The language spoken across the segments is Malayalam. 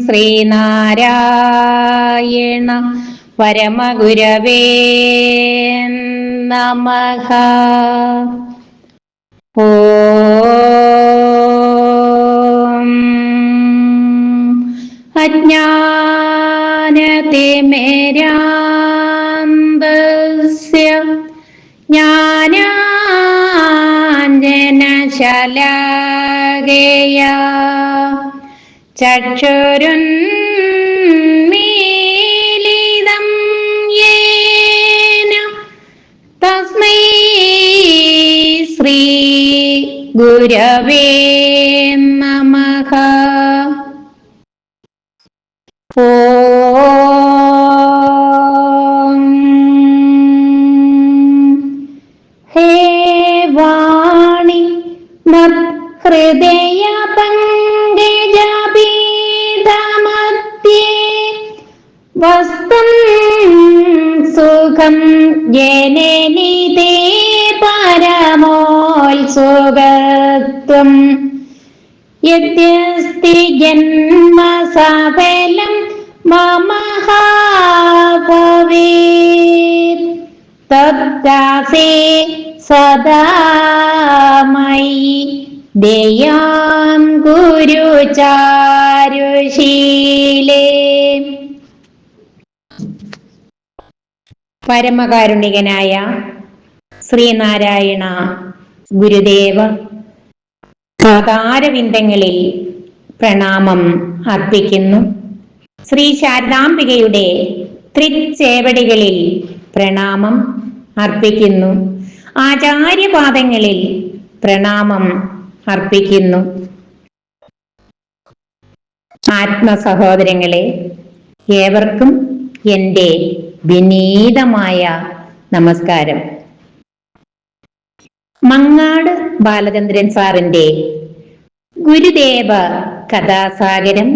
ശ്രീനാരായണ പരമഗുരവേ നമഃ. ഓം. അജ്ഞാനതിമിരാന്തസ്യ ചക്ഷുരുന്മീലിതം യേന തസ്മൈ ശ്രീ ഗുരവേ നമഃ. ഓം വസ്തും സുഖം ജനനി പരമോത്സുഖത്വം യദ്യസ്തി ജന്മ സഫലം മമ ഭവേത് തത്താസേ സദാ മയി. ദയാം ഗുരു ചാരുശീലേ പരമകാരുണികനായ ശ്രീനാരായണ ഗുരുദേവ പാതാരവിന്ദങ്ങളിൽ പ്രണാമം അർപ്പിക്കുന്നു. ശ്രീ ശാരദാംബികയുടെ തൃച്ചേവടികളിൽ പ്രണാമം അർപ്പിക്കുന്നു. ആചാര്യപാദങ്ങളിൽ പ്രണാമം അർപ്പിക്കുന്നു. ആത്മസഹോദരങ്ങളെ ഏവർക്കും എന്റെ വിനീതമായ നമസ്കാരം. മങ്ങാട് ബാലചന്ദ്രൻ സാറിന്റെ ഗുരുദേവ കഥാസാഗരം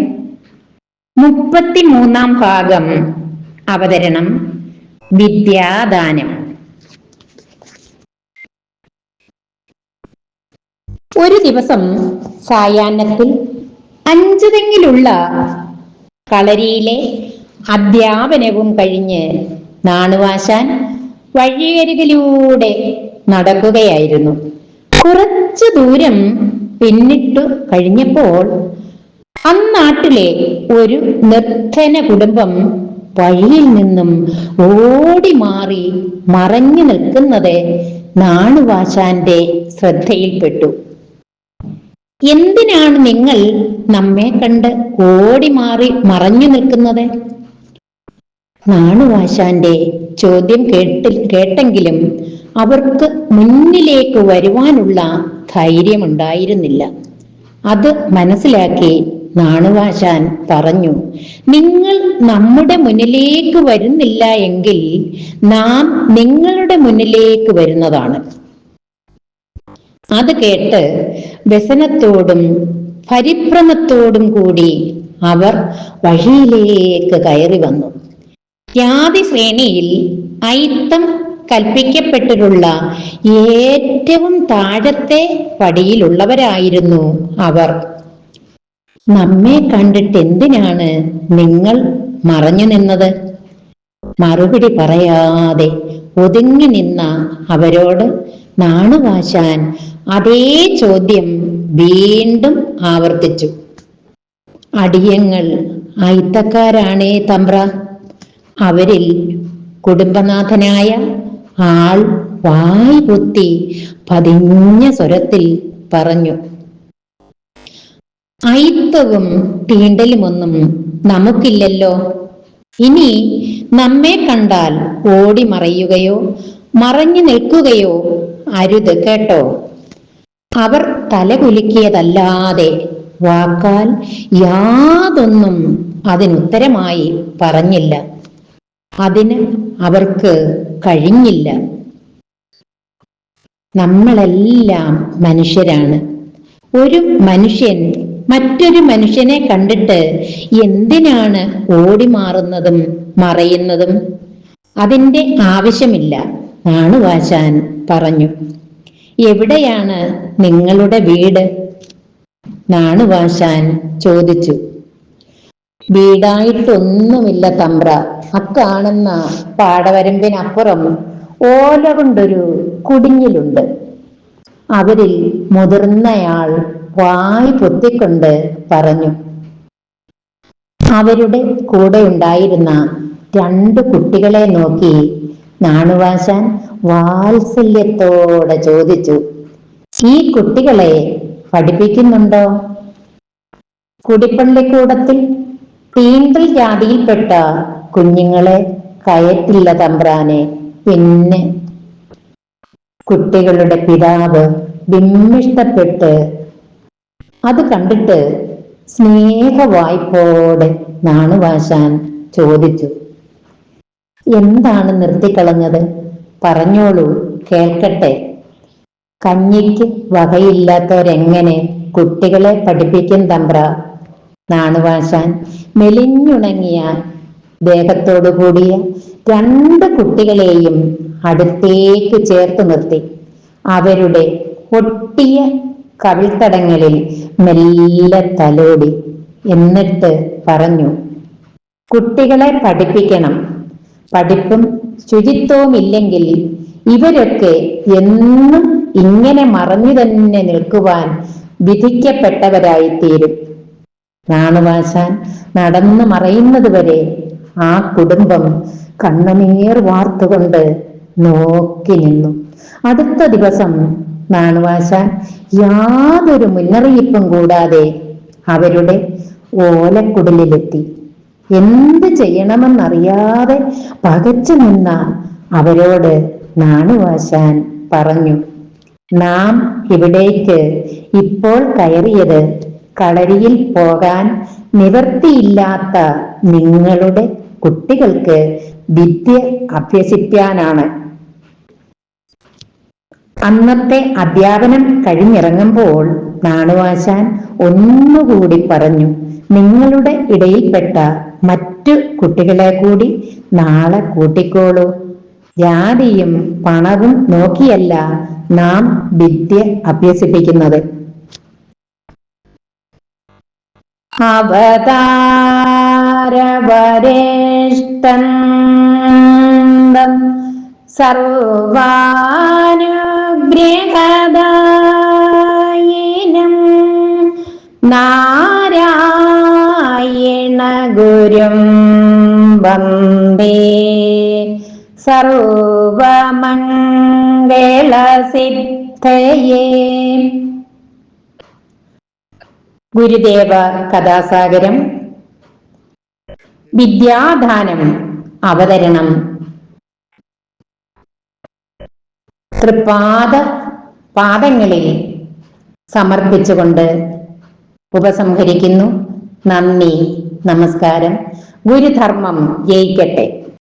മുപ്പത്തിമൂന്നാം ഭാഗം അവതരണം വിദ്യാദാനം. ഒരു ദിവസം സായാഹ്നത്തിൽ അഞ്ചുതെങ്ങിലുള്ള കളരിയിലെ അധ്യാപനവും കഴിഞ്ഞ് നാണുവാശാൻ വഴിയരികിലൂടെ നടക്കുകയായിരുന്നു. കുറച്ചു ദൂരം പിന്നിട്ടു കഴിഞ്ഞപ്പോൾ അന്നാട്ടിലെ ഒരു നിർധന കുടുംബം വഴിയിൽ നിന്നും ഓടി മാറി മറഞ്ഞു നിൽക്കുന്നത് നാണുവാശാന്റെ ശ്രദ്ധയിൽപ്പെട്ടു. എന്തിനാണ് നിങ്ങൾ നമ്മെ കണ്ട് ഓടി മാറി മറഞ്ഞു നിൽക്കുന്നത്? നാണുവാശാന്റെ ചോദ്യം കേട്ടി കേട്ടെങ്കിലും അവർക്ക് മുന്നിലേക്ക് വരുവാനുള്ള ധൈര്യമുണ്ടായിരുന്നില്ല. അത് മനസ്സിലാക്കി നാണുവാശാൻ പറഞ്ഞു നിങ്ങൾ നമ്മുടെ മുന്നിലേക്ക് വരുന്നില്ല എങ്കിൽ നാം നിങ്ങളുടെ മുന്നിലേക്ക് വരുന്നതാണ്. അത് കേട്ട് വ്യസനത്തോടും പരിഭ്രമത്തോടും കൂടി അവർ വഴിയിലേക്ക് കയറി വന്നു. ജാതി ശ്രേണിയിൽ ഐത്തം കൽപ്പിക്കപ്പെട്ടിട്ടുള്ള ഏറ്റവും താഴത്തെ പടിയിലുള്ളവരായിരുന്നു അവർ. നമ്മെ കണ്ടിട്ട് എന്തിനാണ് നിങ്ങൾ മറഞ്ഞു നിന്നത്? മറുപടി പറയാതെ ഒതുങ്ങി നിന്ന അവരോട് നാണുവാശാൻ അതേ ചോദ്യം വീണ്ടും ആവർത്തിച്ചു. അടിയങ്ങൾ അയിത്തക്കാരാണേ തമ്പ്ര. അവരിൽ കുടുംബനാഥനായ ആൾ വായി പൊത്തി പതിഞ്ഞ സ്വരത്തിൽ പറഞ്ഞു അയിത്തവും തീണ്ടലുമൊന്നും നമുക്കില്ലല്ലോ. ഇനി നമ്മെ കണ്ടാൽ ഓടി മറയുകയോ മറഞ്ഞു നിൽക്കുകയോ അരുത് കേട്ടോ. അവർ തലകുലുക്കിയതല്ലാതെ വാക്കാൽ യാതൊന്നും അതിനുത്തരമായി പറഞ്ഞില്ല. അതിന് അവർക്ക് കഴിഞ്ഞില്ല. നമ്മളെല്ലാം മനുഷ്യരാണ്. ഒരു മനുഷ്യൻ മറ്റൊരു മനുഷ്യനെ കണ്ടിട്ട് എന്തിനാണ് ഓടി മാറുന്നതും മറയുന്നതും? അതിന്റെ ആവശ്യമില്ല നാണുവാശാൻ പറഞ്ഞു. എവിടെയാണ് നിങ്ങളുടെ വീട്? നാണുവാശാൻ ചോദിച്ചു. വീടായിട്ടൊന്നുമില്ല തമ്പ്ര. അക്കാണെന്ന പാടവരമ്പിനപ്പുറം ഓല കൊണ്ടൊരു കുടിഞ്ഞിലുണ്ട് അവരിൽ മുതിർന്നയാൾ വായി പൊത്തിക്കൊണ്ട് പറഞ്ഞു അവരുടെ കൂടെ ഉണ്ടായിരുന്ന രണ്ട് കുട്ടികളെ നോക്കി നാണുവാശാൻ വാത്സല്യത്തോടെ ചോദിച്ചു ഈ കുട്ടികളെ പഠിപ്പിക്കുന്നുണ്ടോ? കുടിപ്പള്ളിക്കൂടത്തിൽ തീണ്ടൽ ജാതിയിൽപ്പെട്ട കുഞ്ഞുങ്ങളെ കയറ്റില്ല തമ്പ്രാനെ. പിന്നെ കുട്ടികളുടെ പിതാവ് വിമ്മിഷ്ടപ്പെട്ട് അത് കണ്ടിട്ട് സ്നേഹവായ്പോടെ നാണുവാശാൻ ചോദിച്ചു. എന്താണ് നിർത്തിക്കളഞ്ഞത്? പറഞ്ഞോളൂ കേൾക്കട്ടെ. കഞ്ഞിക്ക് വകയില്ലാത്തവരെങ്ങനെ കുട്ടികളെ പഠിപ്പിക്കും തമ്പ്ര? നാണുവാശാൻ മെലിഞ്ഞുണങ്ങിയ ദേഹത്തോടു കൂടിയ രണ്ട് കുട്ടികളെയും അടുത്തേക്ക് ചേർത്ത് നിർത്തി. അവരുടെ ഒട്ടിയ കവിൾത്തടങ്ങളിൽ മെല്ലെ തലോടി. എന്നിട്ട് പറഞ്ഞു കുട്ടികളെ പഠിപ്പിക്കണം. പഠിപ്പും ശുചിത്വവും ഇല്ലെങ്കിൽ ഇവരൊക്കെ എന്നും ഇങ്ങനെ മറഞ്ഞു തന്നെ നിൽക്കുവാൻ വിധിക്കപ്പെട്ടവരായി നാണുവാശാൻ നടന്നു മറയുന്നത് വരെ ആ കുടുംബം കണ്ണുനീർ വാർത്തുകൊണ്ട് നോക്കി നിന്നു. അടുത്ത ദിവസം നാണുവാശാൻ യാതൊരു മുന്നറിയിപ്പും കൂടാതെ അവരുടെ ഓലക്കുടലിലെത്തി. എന്ത് ചെയ്യണമെന്നറിയാതെ പകച്ചു നിന്ന അവരോട് നാണുവാശാൻ പറഞ്ഞു നാം ഇവിടേക്ക് ഇപ്പോൾ കയറിയത് കളരിയിൽ പോകാൻ നിവർത്തിയില്ലാത്ത നിങ്ങളുടെ കുട്ടികൾക്ക് വിദ്യ അഭ്യസിപ്പിക്കാനാണ് അന്നത്തെ അധ്യാപനം കഴിഞ്ഞിറങ്ങുമ്പോൾ നാണുവാശാൻ ഒന്നുകൂടി പറഞ്ഞു നിങ്ങളുടെ ഇടയിൽപ്പെട്ട മറ്റു കുട്ടികളെ കൂടി നാളെ കൂട്ടിക്കോളൂ. ജാതിയും പണവും നോക്കിയല്ല നാം വിദ്യ അഭ്യസിപ്പിക്കുന്നത്. അവതാരവരേഷ്ടം സർവാനുഗ്രഹദായിനം നാരായണ ഗുരും വന്ദേ സർവമംഗളസിദ്ധയേ ഗുരുദേവ കഥാസാഗരം. വിദ്യാദാനം അവതരണം. തൃപ്പാദ പാദങ്ങളിൽ സമർപ്പിച്ചുകൊണ്ട് ഉപസംഹരിക്കുന്നു. നന്ദി നമസ്കാരം. ഗുരുധർമ്മം ജയിക്കട്ടെ.